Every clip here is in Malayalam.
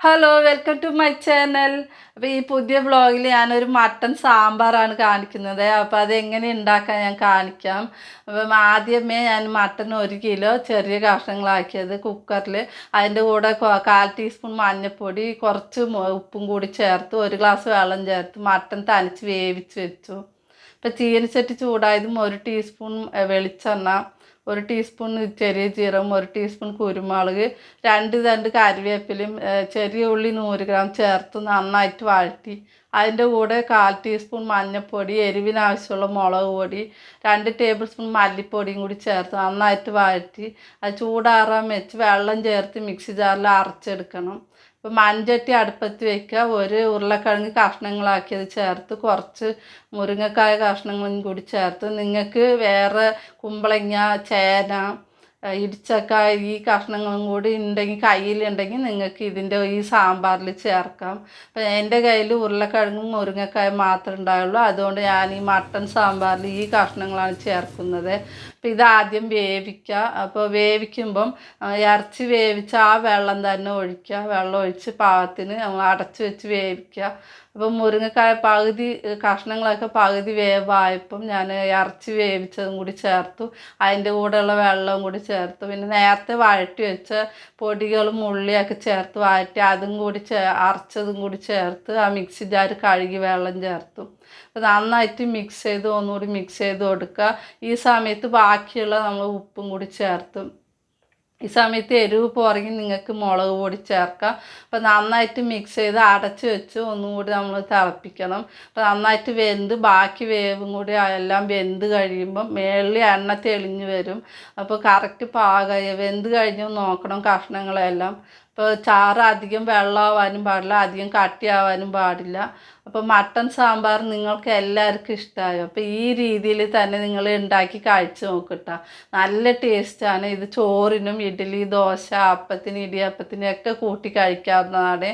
Hello welcome to my channel അപ്പോൾ ഈ പുതിയ വ്ളോഗിൽ ഞാനൊരു മട്ടൻ സാമ്പാറാണ് കാണിക്കുന്നത്. അപ്പോൾ അതെങ്ങനെ ഉണ്ടാക്കാൻ ഞാൻ കാണിക്കാം. അപ്പം ആദ്യമേ ഞാൻ മട്ടൻ ഒരു കിലോ ചെറിയ കഷ്ണങ്ങളാക്കിയത് കുക്കറിൽ അതിന്റെ കൂടെ കാൽ ടീസ്പൂൺ മഞ്ഞൾപ്പൊടി കുറച്ച് ഉപ്പും കൂടി ചേർത്ത് ഒരു ഗ്ലാസ് വെള്ളം ചേർത്ത് മട്ടൻ തനിച്ച് വേവിച്ച് വെച്ചു. ഇപ്പം ചീനച്ചട്ടി ചൂടായതും ഒരു ടീസ്പൂൺ വെളിച്ചെണ്ണ. ഒരു ടീസ്പൂൺ ചെറിയ ജീരകം ഒരു ടീസ്പൂൺ കുരുമുളക് രണ്ട് രണ്ട് കരിവേപ്പിലും ചെറിയ ഉള്ളി നൂറ് ഗ്രാം ചേർത്ത് നന്നായിട്ട് വഴറ്റി. അതിന്റെ കൂടെ കാൽ ടീസ്പൂൺ മഞ്ഞൾപ്പൊടി എരിവിനാവശ്യമുള്ള മുളക് പൊടി രണ്ട് ടേബിൾ സ്പൂൺ മല്ലിപ്പൊടിയും കൂടി ചേർത്ത് നന്നായിട്ട് വഴറ്റി. അത് ചൂടാറാൻ വെച്ച് വെള്ളം ചേർത്ത് മിക്സി ജാറിൽ അരച്ചെടുക്കണം. ഇപ്പം മൺചട്ടി അടുപ്പത്ത് വെക്കുക ഒരു ഉരുളക്കിഴങ്ങ് കഷ്ണങ്ങളാക്കിയത് ചേർത്ത് കുറച്ച് മുരിങ്ങക്കായ കഷ്ണങ്ങളും കൂടി ചേർത്ത്. നിങ്ങൾക്ക് വേറെ കുമ്പളങ്ങ ചേന ഇടിച്ചക്ക ഈ കഷ്ണങ്ങളും കൂടി ഉണ്ടെങ്കിൽ കയ്യിലുണ്ടെങ്കിൽ നിങ്ങൾക്ക് ഇതിന്റെ ഈ സാമ്പാറിൽ ചേർക്കാം. അപ്പം എന്റെ കയ്യിൽ ഉരുളക്കിഴങ്ങും മുരിങ്ങക്കായ മാത്രമേ ഉണ്ടായുള്ളൂ. അതുകൊണ്ട് ഞാൻ ഈ മട്ടൻ സാമ്പാറിൽ ഈ കഷ്ണങ്ങളാണ് ചേർക്കുന്നത്. അപ്പം ഇതാദ്യം വേവിക്കുക അപ്പോൾ വേവിക്കുമ്പം ഇറച്ചി വേവിച്ച ആ വെള്ളം തന്നെ ഒഴിക്കുക വെള്ളം ഒഴിച്ച് പാകത്തിന് നമ്മൾ അടച്ചു വെച്ച് വേവിക്കുക അപ്പം മുരിങ്ങക്കായ പകുതി കഷ്ണങ്ങളൊക്കെ പകുതി വേവായപ്പം ഞാൻ ഇറച്ചി വേവിച്ചതും കൂടി ചേർത്തു. അതിന്റെ കൂടെയുള്ള വെള്ളവും കൂടി ചേർത്തു പിന്നെ നേരത്തെ വഴറ്റി വെച്ച പൊടികളും ഉള്ളിയൊക്കെ ചേർത്ത് വഴറ്റി അതും കൂടി ചേ അരച്ചതും കൂടി ചേർത്ത് ആ മിക്സി ജാർ കഴുകി വെള്ളം ചേർത്തു. അപ്പോൾ നന്നായിട്ട് മിക്സ് ചെയ്ത് ഒന്നുകൂടി മിക്സ് ചെയ്ത് കൊടുക്കുക. ഈ സമയത്ത് ബാക്കിയുള്ള നമ്മൾ ഉപ്പും കൂടി ചേർത്ത് ഈ സമയത്ത് എരിവ് പോരെങ്കിൽ നിങ്ങൾക്ക് മുളക് പൊടി ചേർക്കാം. അപ്പോൾ നന്നായിട്ട് മിക്സ് ചെയ്ത് അടച്ച് വെച്ച് ഒന്നും കൂടി നമ്മൾ തിളപ്പിക്കണം. അപ്പോൾ നന്നായിട്ട് വെന്ത് ബാക്കി വേവും കൂടി എല്ലാം വെന്ത് കഴിയുമ്പം മേളിൽ എണ്ണ തെളിഞ്ഞ് വരും. അപ്പോൾ കറക്റ്റ് പാകമായി. വെന്ത് കഴിഞ്ഞ് നോക്കണം കഷ്ണങ്ങളെല്ലാം. ഇപ്പോൾ ചാറ് അധികം വെള്ളമാവാനും പാടില്ല അധികം കട്ടിയാവാനും പാടില്ല. അപ്പോൾ മട്ടൻ സാമ്പാർ നിങ്ങൾക്ക് എല്ലാവർക്കും ഇഷ്ടമായോ അപ്പോൾ ഈ രീതിയിൽ തന്നെ നിങ്ങൾ ഉണ്ടാക്കി കഴിച്ചു നോക്കട്ടോ. നല്ല ടേസ്റ്റാണ് ഇത് ചോറിനും ഇഡ്ഡലി ദോശ അപ്പത്തിന് ഇടിയപ്പത്തിനും ഒക്കെ കൂട്ടി കഴിക്കാവുന്നതാണ്.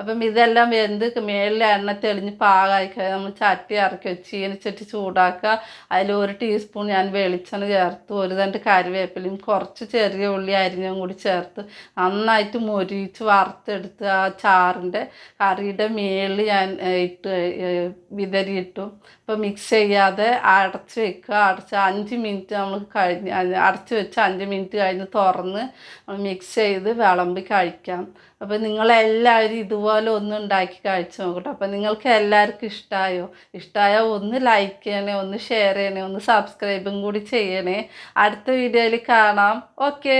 അപ്പം ഇതെല്ലാം വെന്ത് മേളിൽ എണ്ണ തെളിഞ്ഞ് പാകമായി നമ്മൾ ചട്ടി ഇറക്കി വെച്ച് ചീനച്ചട്ടി ചൂടാക്കുക. അതിൽ ഒരു ടീസ്പൂൺ ഞാൻ വെളിച്ചെണ്ണ ചേർത്ത്. ഒരു തണ്ട് കറിവേപ്പിലയും കുറച്ച് ചെറിയ ഉള്ളി അരിഞ്ഞും കൂടി ചേർത്ത് നന്നായിട്ട് മൊരിച്ച് വറുത്തെടുത്ത് ആ ചാറിന്റെ കറിയുടെ മേളിൽ ഞാൻ ഇട്ട് വിതറിയിട്ടു. അപ്പോൾ മിക്സ് ചെയ്യാതെ അടച്ച് വെക്കുക. അടച്ച് അഞ്ച് മിനിറ്റ് നമ്മൾ കഴിഞ്ഞ് അടച്ച് വെച്ച് അഞ്ച് മിനിറ്റ് കഴിഞ്ഞ് തുറന്ന് മിക്സ് ചെയ്ത് വിളമ്പി കഴിക്കാം. അപ്പോൾ നിങ്ങളെല്ലാവരും ഇതുപോലെ ഒന്ന് ഉണ്ടാക്കി കഴിച്ച് നോക്കട്ടെ. അപ്പോൾ നിങ്ങൾക്ക് എല്ലാവർക്കും ഇഷ്ടമായോ ഇഷ്ടമായോ ഒന്ന് ലൈക്ക് ചെയ്യണേ ഒന്ന് ഷെയർ ചെയ്യണേ ഒന്ന് സബ്സ്ക്രൈബും കൂടി ചെയ്യണേ. അടുത്ത വീഡിയോയിൽ കാണാം. ഓക്കേ